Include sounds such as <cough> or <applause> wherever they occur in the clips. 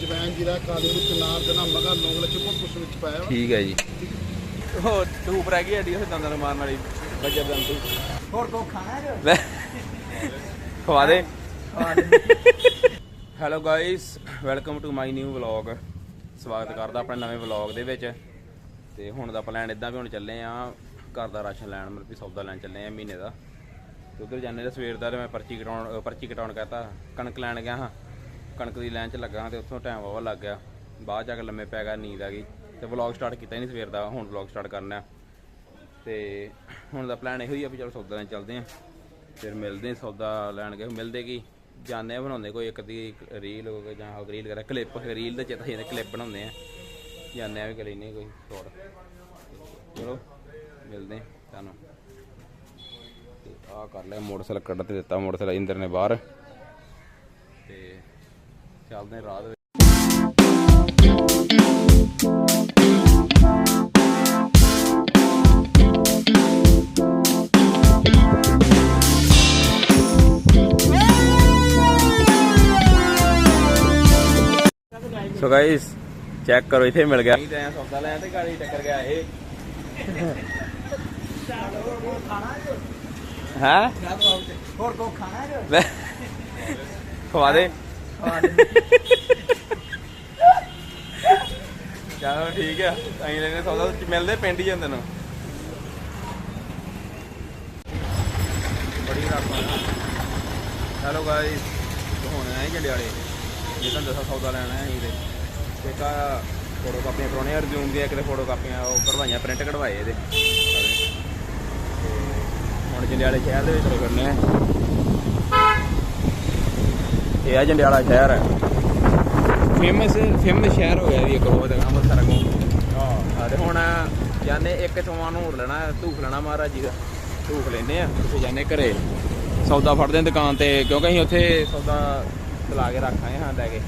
ਜਵੈਨ ਜੀਰਾ ਕਾਲੀ ਮਿਰਚ ਨਾਰ ਜਨਾ ਮਗਾ ਲੌਂਗ ਲੱਚ ਬਹੁਤ ਕੁਛ ਵਿੱਚ ਪਾਇਆ ਵਾ। ਠੀਕ ਹੈ ਜੀ। ਉਹ ਧੂਪ ਰਹਿ ਗਈ ਅੱਡੀ ਉਹ ਦੰਦਾਂ ਨੂੰ ਮਾਰਨ ਵਾਲੀ। ਬੱਜਰ ਦੰਦ ਤੂੰ ਹੋਰ ਕੋ ਖਾਣਾ ਹੈ ਲੈ। ਖਵਾ ਦੇ। Hello guys welcome to my new vlog ਸਵਾਗਤ ਕਰਦਾ ਆਪਣੇ ਨਵੇਂ ਵਲੌਗ ਦੇ ਵਿੱਚ। ਤੇ ਹੁਣ ਦਾ ਪਲਾਨ ਇਦਾਂ ਵੀ ਹੁਣ ਚੱਲੇ ਆ ਘਰ ਦਾ ਰਾਸ਼ਨ ਲੈਣ ਮਤਲਬ ਕਿ ਸੌਦਾ ਲੈਣ ਚੱਲੇ ਆ ਮਹੀਨੇ ਦਾ। ਤੇ ਉਧਰ ਜਾਂਦੇ ਤੇ ਸਵੇਰ ਦਾ ਤੇ ਮੈਂ ਪਰਚੀ ਕਟਾਉਣ ਅ, ਪਰਚੀ ਕਟਾਉਣ ਕਹਤਾ ਕਣਕ ਲੈਣ ਗਿਆ ਹਾਂ। ਕਣਕ ਦੀ ਲਾਈਨ 'ਚ ਲੱਗਾ ਹਾਂ ਤੇ ਉੱਥੋਂ ਟਾਈਮ ਵਾਵਾ ਲੱਗ ਗਿਆ। ਬਾਅਦ ਜਾ ਕੇ ਲੰਮੇ ਪੈ ਗਿਆ, ਨੀਂਦ ਆ ਗਈ ਤੇ ਵਲੌਗ ਸਟਾਰਟ ਕੀਤਾ ਹੀ ਨਹੀਂ ਸਵੇਰ ਦਾ, ਹੁਣ ਵਲੌਗ ਸਟਾਰਟ ਕਰਨਾ ਹੈ। ਤੇ ਹੁਣ ਦਾ ਪਲਾਨ ਇਹੋ ਹੀ ਆ ਵੀ ਚਲੋ ਸੌਦਾ ਲੈਣ ਚੱਲਦੇ ਆ ਫਿਰ ਮਿਲਦੇ ਸੌਦਾ ਲੈਣ ਗਏ, ਮਿਲਦੇ ਕੀ? ਜਾਂਦੇ ਆ ਬਣਾਉਂਦੇ ਕੋਈ ਇੱਕ ਦੀ ਰੀਲ ਹੋ ਗਈ ਜਾਂ ਰੀਲ ਕਰਾ ਕਲਿੱਪ ਰੀਲ ਦਾ ਚੇਤਾ ਜਾਂਦਾ ਕਲਿੱਪ ਬਣਾਉਂਦੇ ਆ ਜਾਂਦੇ ਆ ਵੀ ਕਰੀ ਨਹੀਂ ਕੋਈ ਸ਼ੋਟ ਚਲੋ, ਮਿਲਦੇ ਤੁਹਾਨੂੰ। ਤੇ ਆ ਕਰ ਲਿਆ, ਮੋਟਰਸਾਈਕਲ ਕੱਢ ਤੇ ਦਿੱਤਾ, ਮੋਟਰਸਾਈਕਲ ਇੰਦਰ ਨੇ ਬਾਹਰ। ਚੱਲਦੇ ਰਾਤ ਵਿੱਚ। ਸੋ ਗਾਇਸ ਚੈੱਕ ਕਰੋ ਇੱਥੇ ਮਿਲ ਗਿਆ। ਨਹੀਂ ਤਾਂ ਸੌਦਾ ਲੈਣ ਤੇ ਗਾੜੀ ਟੱਕਰ ਗਿਆ ਇਹ। ਹੈ? ਹੋਰ ਕੋ ਖਾਣਾ ਲੈ ਖਵਾ ਦੇ। ਚਲੋ ਠੀਕ ਆ, ਅਸੀਂ ਲੈਨੇ ਸੌਦਾ, ਮਿਲਦੇ ਪਿੰਡ ਹੀ ਜਾਂਦੇ ਨੂੰ ਬੜੀ ਰਾਤ ਹੈਲੋ ਗਾਇਸ ਹੁਣ ਆਏ ਜੰਡਿਆਲੇ ਇਹ ਤਾਂ ਦੱਸਾਂ ਸੌਦਾ ਲੈਣਾ ਹੈ ਇਹਦੇ ਤੇ। ਕਾ ਫੋਟੋ ਕਾਪੀਆਂ ਕਰਾਉਣੇ ਆ ਰਿਜ਼ਿਊਮ ਦੀਆਂ ਕਿਤੇ ਫੋਟੋ ਕਾਪੀਆਂ ਉਹ ਕਢਵਾਈਆਂ ਪ੍ਰਿੰਟ ਕਢਵਾਏ ਇਹਦੇ। ਹੁਣ ਜੰਡਿਆਲੇ ਸ਼ਹਿਰ ਦੇ ਵਿੱਚ ਫਿਰਨੇ ਆ। ਇਹ ਆ ਜੰਡਿਆਲਾ ਸ਼ਹਿਰ। ਹੈ ਫੇਮਸ ਫੇਮਸ ਸ਼ਹਿਰ ਹੋ ਗਿਆ ਵੀ ਇੱਕ ਬਹੁਤ ਅੰਮ੍ਰਿਤਸਰ ਕੋ ਹਾਂ। ਤੇ ਹੁਣ ਜਾਨੇ ਇੱਕ ਸਮਾਨ ਹੋਰ ਲੈਣਾ ਧੂਫ ਲੈਣਾ ਮਹਾਰਾਜ ਜੀ ਦਾ। ਧੂਫ ਲੈਨੇ ਆ ਉੱਥੇ ਜਾਨੇ ਘਰੇ। ਸੌਦਾ ਫੜਦੇ ਆ ਦੁਕਾਨ ਤੇ ਕਿਉਂਕਿ ਅਸੀਂ ਉੱਥੇ ਸੌਦਾ ਚਲਾ ਕੇ ਰੱਖਾਂਗੇ ਹਾਂ ਲੈ ਕੇ।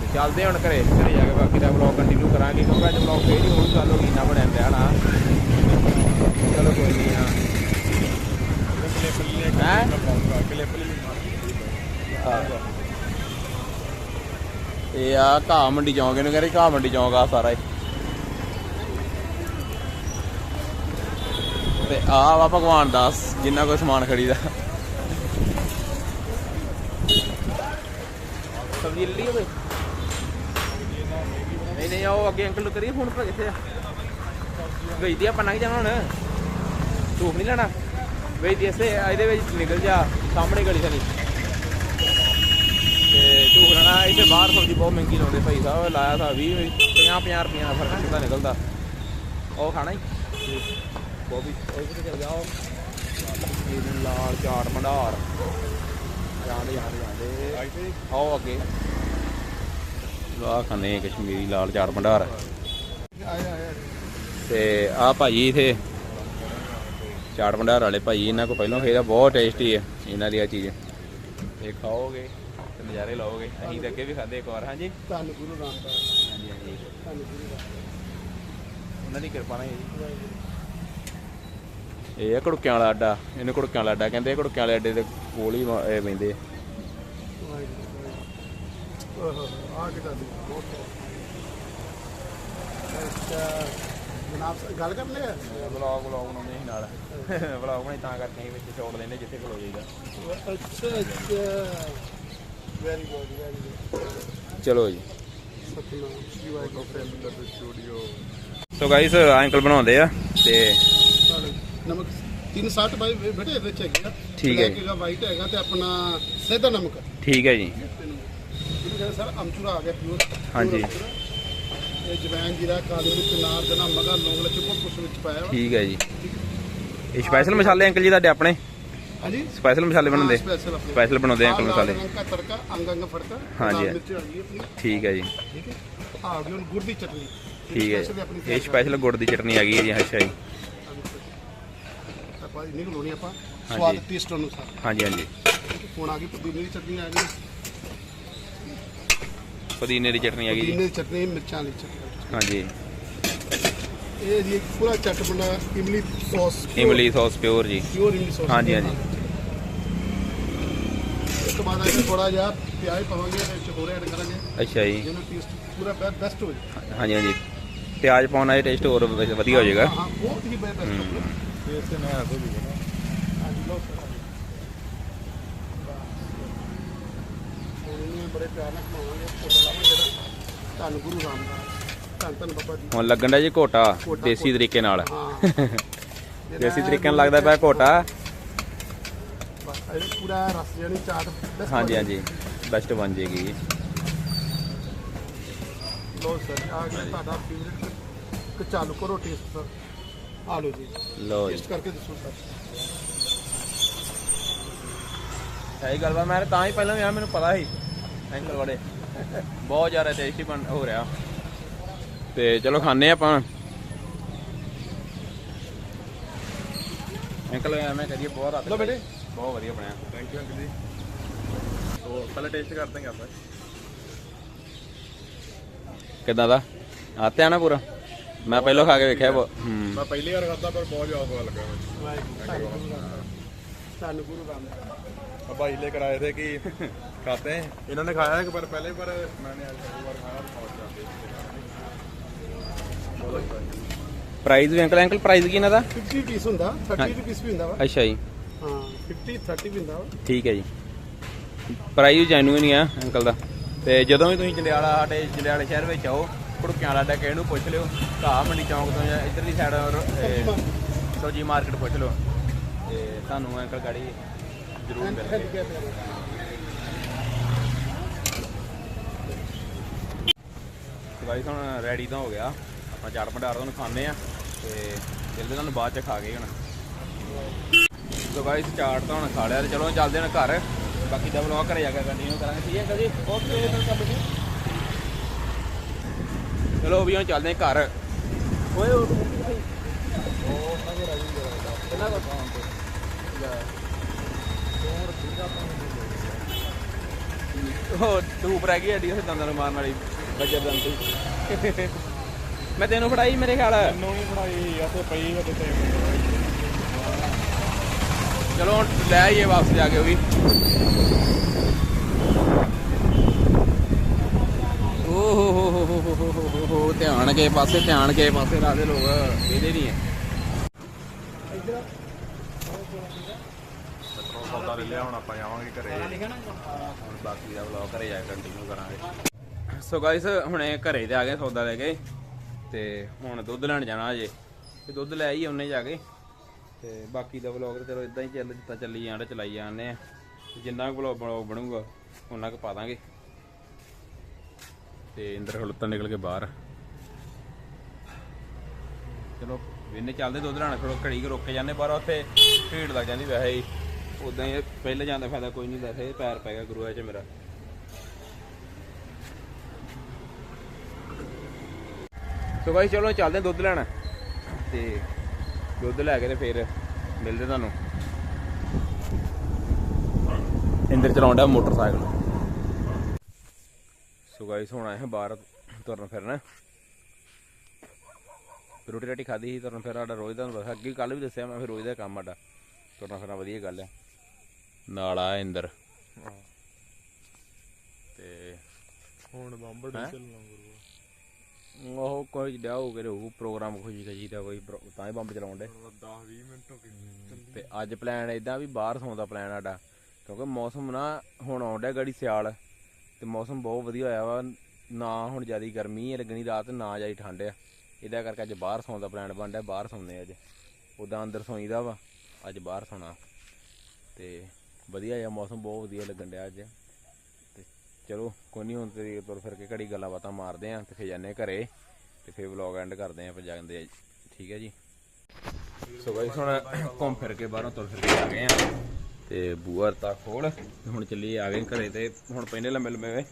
ਤੇ ਚੱਲਦੇ ਹੁਣ ਘਰੇ ਘਰੇ ਜਾ ਕੇ ਬਾਕੀ ਦਾ ਵਲੌਗ ਕੰਟੀਨਿਊ ਕਰਾਂਗੇ ਕਿਉਂਕਿ ਅੱਜ ਵਲੌਗ ਫੇਰ ਹੀ ਹੋਊ ਗੱਲ ਹੋ ਗਈ ਨਾ ਬਣਿਆ ਪਿਆ ਨਾ। ਚਲੋ ਕੋਈ ਨਹੀਂ ਹਾਂ। ਹੈ? ਇਹ ਆ ਘਾਹ ਮੰਡੀ ਚੌਂਕ, ਇਹਨੂੰ ਕਹਿੰਦੇ ਘਾਹ ਮੰਡੀ ਚੌਂਕ ਆ ਸਾਰਾ ਹੀ ਤੇ ਆ ਵਾ ਭਗਵਾਨ ਦਾਸ, ਜਿੰਨਾ ਕੋਈ ਸਮਾਨ ਖਰੀਦਾ ਸਬਜ਼ੀ ਲਈ ਹੋਵੇ ਨਹੀਂ ਨਹੀਂ, ਆਓ ਅੱਗੇ ਅੰਕਲ ਨੂੰ ਕਰੀਏ ਫੋਨ ਪਰ ਕਿੱਥੇ ਆ। ਗਈ ਦੀ ਆਪਾਂ ਲੰਘ ਜਾਣਾ ਹੁਣ। ਧੂਪ ਨਹੀਂ ਲੈਣਾ। ਵੇਚ ਦੀ ਇਸੇ ਇਹਦੇ ਵਿੱਚ ਨਿਕਲ ਜਾ, ਸਾਹਮਣੇ ਗਲੀ ਸਾਡੀ ਤੇ ਬਾਹਰ ਸਬਜ਼ੀ ਬਹੁਤ ਮਹਿੰਗੀ ਲਾਉਂਦੇ ਭਾਈ ਸਾਹਿਬ, ਲਾਇਆ ਤਾਂ 20 50 50 ਰੁਪਈਆ ਦਾ ਫ਼ਰਕ ਸਿੱਧਾ ਨਿਕਲਦਾ। ਉਹ ਖਾਣਾ ਹੀ। ਉਹ ਉਹ ਕਿੱਥੇ ਚਲ ਗਿਆ ਉਹ। ਲਾਲ ਚਾਟ ਭੰਡਾਰ। ਜਾਂਦੇ ਜਾਂਦੇ ਜਾਂਦੇ। ਆਓ ਅੱਗੇ। ਆ ਖਾਂਦੇ ਕਸ਼ਮੀਰੀ ਲਾਲ ਚਾਟ ਭੰਡਾਰ। ਤੇ ਆ ਭਾਜੀ ਇਥੇ, ਚਾਟ ਭੰਡਾਰ ਵਾਲੇ ਭਾਜੀ ਇਹਨਾਂ ਕੋ ਪਹਿਲਾਂ ਖੇਦਾ ਬਹੁਤ ਟੇਸਟੀ ਹੈ ਇਹਨਾਂ ਦੀ ਆ ਚੀਜ਼। ਇਹ ਖਾਓਗੇ। ਨਜ਼ਾਰੇ ਲਾਓਗੇ। ਅਸੀਂ ਤਾਂ ਅੱਗੇ ਵੀ ਖਾਦੇ ਇੱਕ ਵਾਰ ਹਾਂਜੀ? ਧੰਨ ਗੁਰੂ ਰਾਮਦਾਸ ਹਾਂਜੀ ਹਾਂਜੀ। ਧੰਨ ਗੁਰੂ ਰਾਮਦਾਸ ਉਹਨਾਂ ਦੀ ਕਿਰਪਾ ਨਾਲ ਹੈ ਜੀ। ਇਹ ਆ ਘੜੁੱਕਿਆਂ ਵਾਲਾ ਅੱਡਾ। ਇਹਨੂੰ ਘੜੁੱਕਿਆਂ ਵਾਲਾ ਅੱਡਾ ਕਹਿੰਦੇ ਘੜੁੱਕਿਆਂ ਵਾਲੇ ਅੱਡੇ ਦੇ ਕੋਲ ਹੀ ਇਹ ਪੈਂਦੇ ਓਹੋ ਆ ਕਿਦਾਂ ਦੀ ਬਹੁਤ ਅੱਛਾ ਜਨਾਬ ਗੱਲ ਕਰ ਲਿਆ ਵਲੌਗ ਵਲੌਗ ਬਣਾਉਂਦੇ ਸੀ ਨਾਲ। ਵਲੌਗ ਬਣਾਈ ਤਾਂ ਕਰਕੇ ਅਸੀਂ ਵਿੱਚ ਛੋੜ ਲੈਂਦੇ ਜਿੱਥੇ ਖਲੋ ਜਾਈਦਾ। ਅੱਛਾ ਅੱਛਾ। ਵੈਰੀ ਗੁੱਡ ਵੈਰੀ ਚਲੋ ਜੀ। ਸਤਨਾਮ ਸ਼੍ਰੀ ਵਾਹਿਗੁਰੂ ਫਰੈਂਡ ਦਾ ਸਟੂਡੀਓ ਸੋ ਗਾਇਸ ਅੰਕਲ ਬਣਾਉਂਦੇ ਆ ਤੇ ਨਮਕ 360 ਬਾਈ ਬੇਟੇ ਇਹਦੇ ਵਿੱਚ ਹੈਗੇ ਠੀਕ ਹੈ ਹੈਗਾ ਵਾਈਟ ਹੈਗਾ ਤੇ ਆਪਣਾ ਸਿੱਧਾ ਨਮਕ। ਠੀਕ ਹੈ ਜੀ। ਸਰ ਅਮਚੂਰਾ ਆ ਗਿਆ ਪਿਓਰ ਹਾਂਜੀ। ਇਹ ਜਵੈਨ ਜੀਰਾ ਕਾਲੀ ਮਿਰਚ ਨਾਰ ਜਨਾ ਮਗਾ ਲੌਂਗ ਲੱਚ ਬਹੁਤ ਕੁਛ ਵਿੱਚ ਪਾਇਆ ਠੀਕ ਹੈ ਜੀ। ਇਹ ਸਪੈਸ਼ਲ ਮਸਾਲੇ ਅੰਕਲ ਜੀ ਤੁਹਾਡੇ ਆਪਣੇ? ਹਾਂਜੀ। ਸਪੈਸ਼ਲ ਮਸਾਲੇ ਬਣਾਉਂਦੇ ਸਪੈਸ਼ਲ ਬਣਾਉਂਦੇ ਅੰਕਲ ਆ ਠੀਕ ਹੈ ਜੀ। ਠੀਕ ਹੈ। ਹੈ। Special ਆਪਣੀ ਇਹ ਸਪੈਸ਼ਲ ਗੁੜ ਦੀ ਚਟਨੀ ਆ ਗਈ ਹੈ ਜੀ ਅੱਛਾ ਜੀ। ਆਪਾਂ ਨਹੀਂ ਲਾਉਣੀ ਆਪਾਂ ਹਾਂਜੀ। ਸਵਾਦ ਟੇਸਟ ਅਨੁਸਾਰ। ਹਾਂਜੀ ਹਾਂਜੀ। ਹੁਣ ਆ ਗਈ ਪੁਦੀਨੇ ਦੀ ਚਟਨੀ ਆ ਗਈ। ਪੁਦੀਨੇ ਦੀ ਚਟਨੀ ਆ ਗਈ ਪੁਦੀਨੇ ਜੀ ਦੀ ਚਟਨੀ ਮਿਰਚਾਂ ਦੀ ਚਟਨੀ। ਹਾਂਜੀ। ਇਹ ਜੀ ਪੂਰਾ ਚਟਪਟਾ ਇਮਲੀ ਸੌਸ ਇਮਲੀ ਸੌਸ ਪਿਓਰ ਜੀ। ਪਿਓਰ ਇਮਲੀ ਸੌਸ। ਹਾਂਜੀ, ਹਾਂਜੀ। ਇਸ ਤੋਂ ਬਾਅਦ ਅਸੀਂ ਥੋੜਾ ਜਿਹਾ ਪਿਆਜ਼ ਪਾਵਾਂਗੇ ਵਿੱਚ ਹੋਰ ਐਡ ਕਰਾਂਗੇ। ਅੱਛਾ ਜੀ। ਜਿਹਨੂੰ ਟੇਸਟ ਪੂਰਾ ਬੈਸਟ ਹੋ ਜਾਏ। ਹਾਂਜੀ ਹਾਂਜੀ। ਪਿਆਜ਼ ਪਾਉਣ ਨਾਲ ਟੇਸਟ ਹੋਰ ਵਧੀਆ ਹੋ ਜਾਏਗਾ। ਹਾਂ ਬਹੁਤ ਹੀ ਬੈਸਟ ਹੋ। ਜਾਏਗਾ ਟੇਸਟ ਨਾ ਆ ਸਰ ਹੁਣ ਇਹਨੂੰ ਬੜੇ ਪਿਆਰ ਨਾਲ ਖਵਾਵਾਂਗੇ। ਫੋਟੋ ਲਾਵਾਂਗੇ ਜਿਹੜਾ? ਧੰਨ ਗੁਰੂ ਰਾਮਦਾਸ। ਧੰਨ ਧੰਨ ਬਾਬਾ ਜੀ। ਹੁਣ ਲੱਗਣ ਦਾ ਜੀ ਘੋਟਾ ਦੇਸੀ ਤਰੀਕੇ ਨਾਲ। <laughs> ਦੇਸੀ ਤਰੀਕੇ ਨਾਲ ਲੱਗਦਾ ਪਿਆ ਘੋਟਾ। ਬਸ ਇਹ ਪੂਰਾ ਰਸ ਜਾਨੀ ਚਾਟ best ਹਾਂਜੀ ਹਾਂਜੀ। ਬੈਸਟ ਬਣ ਜੇਗੀ। ਲਓ ਸਰ ਆ ਗਿਆ ਤੁਹਾਡਾ ਫੇਵਰਟ ਕਿ ਚਾਲੂ ਕਰੋ ਟੇਸਟ ਸਰ ਆ ਲਓ ਜੀ। ਜੀ। ਟੇਸਟ ਕਰਕੇ ਦੱਸੋ ਸਰ। ਸਹੀ ਗੱਲ ਵਾ ਮੈਂ ਤਾਂ ਹੀ ਪਹਿਲਾਂ ਵੀ ਆ ਮੈਨੂੰ ਪਤਾ ਸੀ। ਅੰਕਲ ਬੜੇ ਬਹੁਤ ਜ਼ਿਆਦਾ ਟੇਸਟੀ ਬਣ ਹੋ ਰਿਹਾ। ਤੇ ਚਲੋ ਖਾਣੇ ਆਪਾਂ ਅੰਕਲ ਐਵੇਂ ਕਰੀਏ ਬਹੁਤ ਰਾਤ ਬੇਟੇ। ਬਹੁਤ ਵਧੀਆ ਬਣਿਆ। ਥੈਂਕ ਯੂ ਅੰਕਲ ਜੀ। ਤੋ ਪਹਿਲਾਂ ਟੇਸਟ ਕਰਦੇ ਹਾਂ ਆਪਾਂ। ਕਿਦਾਂ ਦਾ? ਆਤੇ ਆ ਪੂਰਾ? ਮੈਂ ਪਹਿਲਾਂ ਖਾ ਕੇ ਵੇਖਿਆ ਮੈਂ ਪਹਿਲੀ ਵਾਰ ਖਾਦਾ ਪਰ ਬਹੁਤ ਜ਼ਿਆਦਾ ਸਵਾਦ ਲੱਗਾ ਸਾਨੂੰ ਪੂਰਾ ਕੰਮ ਅੱਬਾ ਹਿੱਲੇ ਕਰਾਏ ਥੇ ਕਿ ਖਾਤੇ ਇਹਨਾਂ ਨੇ ਖਾਇਆ ਹੈ ਪਰ ਪਹਿਲੇ ਪਰ ਮੈਨੇ ਅੱਜ ਵਾਰ ਖਾਇਆ ਬਹੁਤ ਜ਼ਿਆਦਾ ਪ੍ਰਾਈਸ ਵੀ ਅੰਕਲ ਅੰਕਲ ਪ੍ਰਾਈਸ ਕੀ ਇਹਨਾਂ ਦਾ? 50 ਪੀਸ ਹੁੰਦਾ 30 ਰੁਪੀਸ ਵੀ ਹੁੰਦਾ ਵਾ। ਅੱਛਾ ਜੀ। ਹਾਂ 50 30 ਵੀ ਹੁੰਦਾ ਵਾ। ਠੀਕ ਹੈ ਜੀ। ਪ੍ਰਾਈਸ ਜੈਨੂਇਨ ਹੀ ਆ ਅੰਕਲ ਦਾ। ਤੇ ਜਦੋਂ ਵੀ ਤੁਸੀਂ ਜੰਡਿਆਲਾ ਸਾਡੇ ਜੰਡਿਆਲੇ ਸ਼ਹਿਰ ਵਿੱਚ ਆਓ ਕੁੜਕਿਆਂ ਵਾਲਾ ਡੱਕ ਇਹਨੂੰ ਪੁੱਛ ਲਿਓ ਘਾਹ ਮੰਡੀ ਚੌਂਕ ਤੋਂ ਜਾਂ ਇੱਧਰਲੀ ਸਾਈਡ ਸਬਜੀ ਮਾਰਕੀਟ ਪੁੱਛ ਲਿਓ। ਤੇ ਤੁਹਾਨੂੰ ਅੰਕਲ ਗਾੜੀ ਜ਼ਰੂਰ ਤੇ ਬਾਈ ਹੁਣ ਰੈਡੀ ਤਾਂ ਹੋ ਗਿਆ। ਆਪਾਂ ਚਾਟ ਭੰਡਾਰ ਤੁਹਾਨੂੰ ਖਾਣੇ ਆ ਤੇ ਜਲਦੀ ਤੁਹਾਨੂੰ ਬਾਅਦ ਚ ਖਾ ਗਏ ਹੁਣ। ਸੋ ਗਾਇਸ ਚਾਟ ਤਾਂ ਹੁਣ ਖਾ ਲਿਆ ਤੇ ਚਲੋ ਚੱਲਦੇ ਹਾਂ ਘਰ। ਬਾਕੀ ਦਾ ਵਲੌਗ ਘਰੇ ਜਾ ਕੇ ਕੰਟੀਨਿਊ ਕਰਾਂਗੇ। ਠੀਕ ਹੈ ਜੀ? ਓਕੇ ਵੈਲਕਮ ਜੀ। ਚਲੋ ਵੀ ਹੁਣ ਚੱਲਦੇ ਹਾਂ ਘਰ। ਓਏ ਉਹ ਕਿੰਨਾ ਕੁ ਉਹ ਧੂਪ ਰਹਿ ਗਈ ਅੱਡੀ ਉਸ ਦੰਦਾਂ ਨੂੰ ਮਾਰਨ ਵਾਲੀ। ਬੱਜਰ ਦੰਦ। ਮੈਂ ਤੈਨੂੰ ਫੜਾਈ ਮੇਰੇ ਖਿਆਲ। ਮੈਨੂੰ ਨਹੀਂ ਫੜਾਈ ਇੱਥੇ ਪਈ ਹੈ ਕਿਤੇ ਚਲੋ ਲੈ ਆਈਏ ਵਾਪਸ ਜਾ ਕੇ ਵੀ। ਓ ਹੋ ਹੋ ਹੋ ਹੋ ਹੋ ਧਿਆਨ ਕੇ ਪਾਸੇ ਧਿਆਨ ਕੇ ਪਾਸੇ ਰਾਦੇ ਲੋਕ ਇਹਦੇ ਨਹੀਂ ਹੈ। ਪੈਟਰੋਲ ਸੌਦਾ ਲੈ ਲਿਆ ਆਪਾਂ ਜਾਵਾਂਗੇ ਘਰੇ। ਬਾਕੀ ਦਾ ਵਲੌਗ ਘਰੇ ਜਾ ਕੰਟੀਨਿਊ ਕਰਾਂਗੇ। ਸੋ ਗਾਇਸ ਹੁਣੇ ਘਰੇ ਤੇ ਆ ਗਏ ਸੌਦਾ ਲੈ ਕੇ। ਤੇ ਹੁਣ ਦੁੱਧ ਲੈਣ ਜਾਣਾ ਅਜੇ ਤੇ ਦੁੱਧ ਲੈ ਹੀ ਉਹਨੇ ਜਾ ਕੇ। ਤੇ ਬਾਕੀ ਦਾ ਵਲੌਗ ਤੇ ਚਲੋ ਇਦਾਂ ਹੀ ਚੱਲ, ਜਿੱਦਾਂ ਚੱਲੀ ਜਾਂਦਾ ਚਲਾਈ ਜਾਂਦੇ ਆ। ਜਿੰਨਾ ਕੁ ਵਲੌਗ ਵਲੌਗ ਬਣੂਗਾ ਉਹਨਾਂ ਕੁ ਪਾ ਦਾਂਗੇ। ਤੇ ਇੰਦਰ ਖਲੋਤਾ ਨਿਕਲ ਕੇ ਬਾਹਰ। ਚਲੋ ਵਿੰਨੇ ਚੱਲਦੇ ਦੁੱਧ ਲੈਣਾ, ਫਿਰ ਘੜੀ ਕੇ ਰੁਕ ਜਾਂਦੇ, ਪਰ ਉੱਥੇ ਭੀੜ ਲੱਗ ਜਾਂਦੀ ਵੈਸੇ ਹੀ। ਉਦਾਂ ਹੀ ਪਹਿਲੇ ਜਾਂਦਾ ਫਾਇਦਾ ਕੋਈ ਨਹੀਂ ਵੈਸੇ, ਪੈਰ ਪੈ ਗਿਆ ਗੁਰੂਆ 'ਚ ਮੇਰਾ। ਸੋ ਗਾਇਸ ਚਲੋ ਚੱਲਦੇ ਦੁੱਧ ਲੈਣ। ਤੇ ਦੁੱਧ ਲੈ ਕੇ ਤੇ ਫਿਰ ਮਿਲਦੇ ਤੁਹਾਨੂੰ। ਇੰਦਰ ਚਲਾਉਂਦਾ ਮੋਟਰਸਾਈਕਲ। ਸੋ ਗਾਇਸ ਹੁਣ ਆਏ ਹਾਂ ਬਾਹਰ ਤੁਰਨ ਫਿਰਨ। ਰੋਟੀ ਰਾਟੀ ਖਾਧੀ ਸੀ ਤੁਰਨ ਫਿਰ ਸਾਡਾ ਰੋਜ਼ ਦਾ ਤੁਹਾਨੂੰ ਅੱਗੇ ਕੱਲ ਵੀ ਦੱਸਿਆ ਮੈਂ ਫਿਰ ਰੋਜ਼ ਦਾ ਕੰਮ ਸਾਡਾ। ਤੁਰਨਾ ਫਿਰਨਾ ਵਧੀਆ ਗੱਲ ਹੈ ਨਾਲ ਆ ਇੰਦਰ। ਤੇ ਹੁਣ ਬੰਬੜ? ਚੱਲਣਾ ਉਹ ਕੋਈ ਡਿਆ ਹੋ ਕੇ ਰਹੂ ਪ੍ਰੋਗਰਾਮ ਖੁਸ਼ੀ ਖੁਸ਼ੀ ਦਾ ਕੋਈ ਪ੍ਰੋ- ਤਾਂ ਹੀ ਬੰਬ ਚਲਾਉਣ ਦੇ 10 20 ਮਿੰਟ ਹੋ ਗਏ ਤੇ ਅੱਜ ਪਲਾਨ ਇਦਾਂ ਵੀ ਬਾਹਰ ਸੌਣ ਦਾ ਪਲਾਨ ਸਾਡਾ ਕਿਉਂਕਿ ਮੌਸਮ ਨਾ ਹੁਣ ਆਉਣ ਡਿਆ ਗੜੀ ਸਿਆਲ ਤੇ ਮੌਸਮ ਬਹੁਤ ਵਧੀਆ ਹੋਇਆ ਵਾ। ਨਾ ਹੁਣ ਜ਼ਿਆਦਾ ਗਰਮੀ ਹੈ ਲੱਗਣੀ ਰਾਤ ਨਾ ਜ਼ਿਆਦਾ ਠੰਡ ਆ। ਇਹਦਾ ਕਰਕੇ ਅੱਜ ਬਾਹਰ ਸੌਣ ਦਾ ਪਲਾਨ ਬਣ ਡਿਆ ਬਾਹਰ ਸੌਂਦੇ ਅੱਜ। ਉਦਾਂ ਅੰਦਰ ਸੌਈਦਾ ਵਾ ਅੱਜ ਬਾਹਰ ਸੌਣਾ। ਤੇ ਵਧੀਆ ਜਿਹਾ ਮੌਸਮ ਬਹੁਤ ਵਧੀਆ ਲੱਗਣ ਡਿਆ ਅੱਜ। ਚਲੋ, ਕੋਈ ਨਹੀਂ ਹੁਣ ਤੇ ਤੁਰ ਫਿਰ ਕੇ ਘੜੀ ਗੱਲਾਂ ਬਾਤਾਂ ਮਾਰਦੇ ਆਂ, ਤੇ ਫਿਰ ਜਾਂਦੇ ਘਰੇ, ਤੇ ਫਿਰ ਵਲੌਗ ਐਂਡ ਕਰਦੇ ਆਂ, ਫਿਰ ਜਾਂਦੇ ਠੀਕ ਹੈ ਜੀ? ਸੋ ਗਾਇਸ ਹੁਣ ਘੁੰਮ ਫਿਰ ਕੇ ਬਾਹਰੋਂ ਤੁਰ ਫਿਰ ਕੇ ਆ ਗਏ ਆ, ਤੇ ਬੂਆ ਤਾਂ ਖੋਲ ਹੁਣ ਚੱਲੀਏ ਆ ਗਏ ਘਰੇ, ਤੇ ਹੁਣ ਪੈਨੇ ਲੰਮੇ ਲੰਮੇ ਵੇ।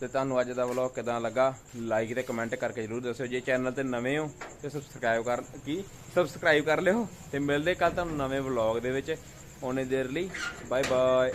ਤੇ ਤੁਹਾਨੂੰ ਅੱਜ ਦਾ ਵਲੌਗ ਕਿਦਾਂ ਲੱਗਾ? ਲਾਈਕ ਤੇ ਕਮੈਂਟ ਕਰਕੇ ਜਰੂਰ ਦੱਸਿਓ। ਜੇ ਚੈਨਲ ਤੇ ਨਵੇਂ ਹੋ, ਤੇ ਸਬਸਕ੍ਰਾਈਬ ਕਰ, ਕੀ? ਸਬਸਕ੍ਰਾਈਬ ਕਰ ਲਿਓ, ਤੇ ਮਿਲਦੇ ਕੱਲ ਤੁਹਾਨੂੰ ਨਵੇਂ ਵਲੌਗ ਦੇ ਵਿੱਚ। ਉਹਨੇ ਦੇਰ ਲਈ ਬਾਏ ਬਾਏ